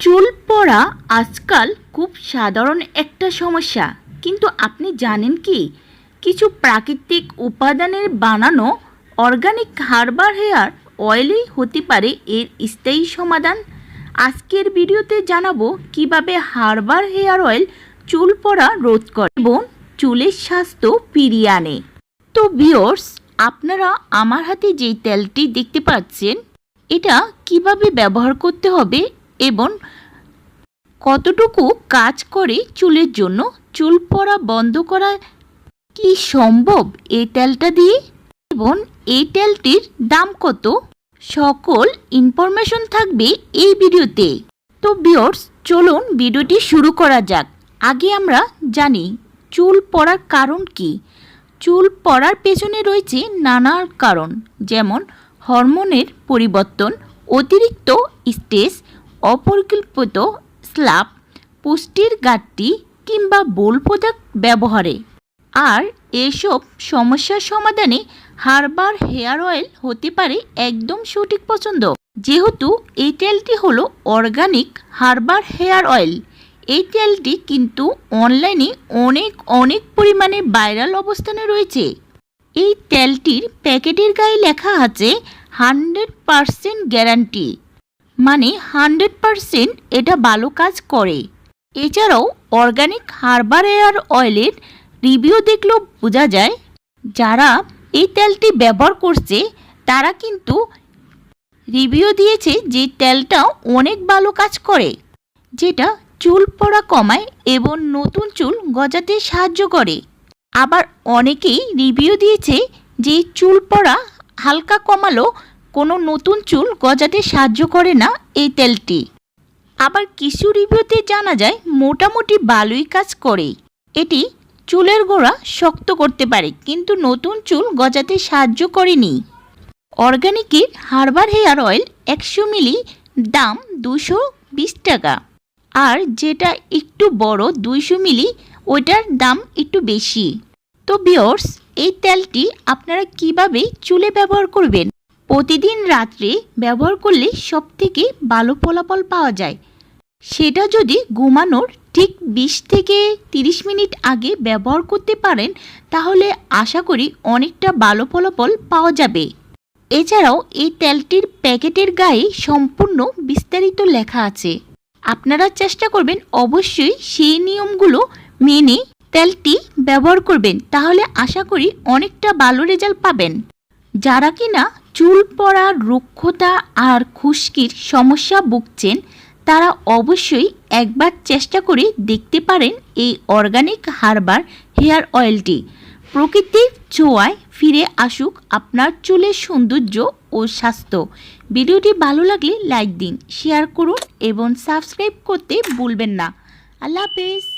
চুল পড়া আজকাল খুব সাধারণ একটা সমস্যা। কিন্তু আপনি জানেন কি? কিছু প্রাকৃতিক উপাদানের বানানো অর্গানিক হার্বাল হেয়ার অয়েলই হতে পারে এর স্থায়ী সমাধান। আজকের ভিডিওতে জানাব কীভাবে হার্বাল হেয়ার অয়েল চুল পড়া রোধ করে এবং চুলের স্বাস্থ্য ফিরিয়ে আনে। তো বিয়র্স আপনারা আমার হাতে যেই তেলটি দেখতে পাচ্ছেন, এটা কীভাবে ব্যবহার করতে হবে এবং কতটুকু কাজ করে চুলের জন্য চুল পড়া বন্ধ করা কি সম্ভব? এই তেলটা দিয়ে? এবং এই তেলটির দাম কত? সকল ইনফরমেশন থাকবে এই ভিডিওতে। তো বিয়র্স চলুন ভিডিওটি শুরু করা যাক। আগে আমরা জানি, চুল পড়ার কারণ কি? চুল পড়ার পেছনে রয়েছে নানা কারণ, যেমন হরমোনের পরিবর্তন, অতিরিক্ত স্ট্রেস অপরিকল্পিত স্ল্যাপ পুষ্টির ঘাটতি কিংবা বোল প্রোডাক্ট ব্যবহারে। আর এসব সমস্যার সমাধানে হারবার হেয়ার অয়েল হতে পারে একদম সঠিক পছন্দ। যেহেতু এই তেলটি হলো অর্গানিক হার্বাল হেয়ার অয়েল। এই তেলটি কিন্তু অনলাইনে অনেক অনেক পরিমাণে ভাইরাল অবস্থানে রয়েছে। এই তেলটির প্যাকেটের গায়ে লেখা আছে হান্ড্রেড পারসেন্ট গ্যারান্টি। মানে হান্ড্রেড পারসেন্ট এটা ভালো কাজ করে। এছাড়াও অর্গানিক হার্বাল এয়ার অয়েলের রিভিউ দেখলেও বোঝা যায়, যারা এই তেলটি ব্যবহার করছে, তারা কিন্তু রিভিউ দিয়েছে যে তেলটা অনেক ভালো কাজ করে, যেটা চুল পড়া কমায় এবং নতুন চুল গজাতে সাহায্য করে। আবার অনেকেই রিভিউ দিয়েছে যে চুল পড়া হালকা কমালো কোনো নতুন চুল গজাতে সাহায্য করে না এই তেলটি। আবার কিছু রিভিউতে জানা যায়, মোটামুটি ভালোই কাজ করে। এটি চুলের গোড়া শক্ত করতে পারে, কিন্তু নতুন চুল গজাতে সাহায্য করেনি। অর্গানিকের হার্বাল হেয়ার অয়েল একশো মিলি দাম দুশো বিশ টাকা। আর যেটা একটু বড় দুইশো মিলি, ওইটার দাম একটু বেশি। তো বিয়র্স এই তেলটি আপনারা কীভাবে চুলে ব্যবহার করবেন? প্রতিদিন রাত্রে ব্যবহার করলে সব থেকে ভালো ফলাফল পাওয়া যায়। সেটা যদি ঘুমানোর ঠিক বিশ থেকে তিরিশ মিনিট আগে ব্যবহার করতে পারেন, তাহলে আশা করি অনেকটা ভালো ফলাফল পাওয়া যাবে। এছাড়াও এই তেলটির প্যাকেটের গায়ে সম্পূর্ণ বিস্তারিত লেখা আছে। আপনারা চেষ্টা করবেন অবশ্যই সেই নিয়মগুলো মেনে তেলটি ব্যবহার করবেন, তাহলে আশা করি অনেকটা ভালো রেজাল্ট পাবেন। যারা কিনা চুল পড়া, রুক্ষতা আর খুশকির সমস্যা ভুগছেন, তারা অবশ্যই একবার চেষ্টা করে দেখতে পারেন এই অর্গানিক হার্বাল হেয়ার অয়েলটি। প্রকৃতির ছোঁয়ায় ফিরে আসুক আপনার চুলের সৌন্দর্য ও স্বাস্থ্য। ভিডিওটি ভালো লাগলে লাইক দিন শেয়ার করুন এবং সাবস্ক্রাইব করতে ভুলবেন না। আল্লাহ হাফেজ।